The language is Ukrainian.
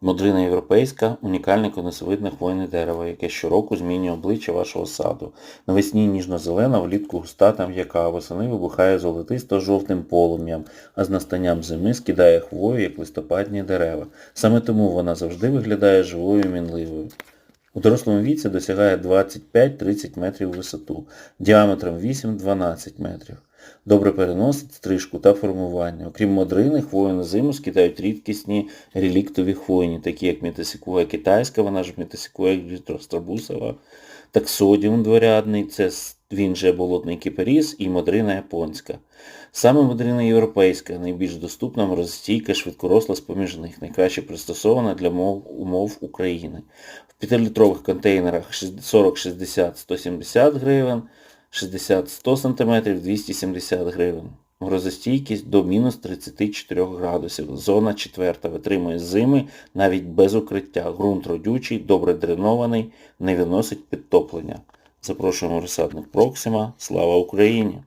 Модрина європейська унікальне конусовидне хвойне дерево, яке щороку змінює обличчя вашого саду. Навесні ніжно-зелена, влітку густа та м'яка, восени вибухає золотисто-жовтим полум'ям, а з настанням зими скидає хвою, як листопадні дерева. Саме тому вона завжди виглядає живою і мінливою. У дорослому віці досягає 25-30 метрів висоту, діаметром 8-12 метрів. Добре переносить стрижку та формування. Окрім модрини, хвою на зиму скидають рідкісні реліктові хвойні, такі як метасикуя китайська, вона ж метасикуя гідрострабусова, таксодіум дворядний, це він же болотний кипаріс і модрина японська. Саме модрина європейська, найбільш доступна, морозостійка, швидкоросла з-поміж них, найкраще пристосована для мов, умов України. В 5-літрових контейнерах 40-60-170 гривень, 60-100 см 270 гривень. Грозостійкість до мінус 34 градусів. Зона 4 витримує зими навіть без укриття. Грунт родючий, добре дренований, не виносить підтоплення. Запрошуємо розсадник Проксима. Слава Україні!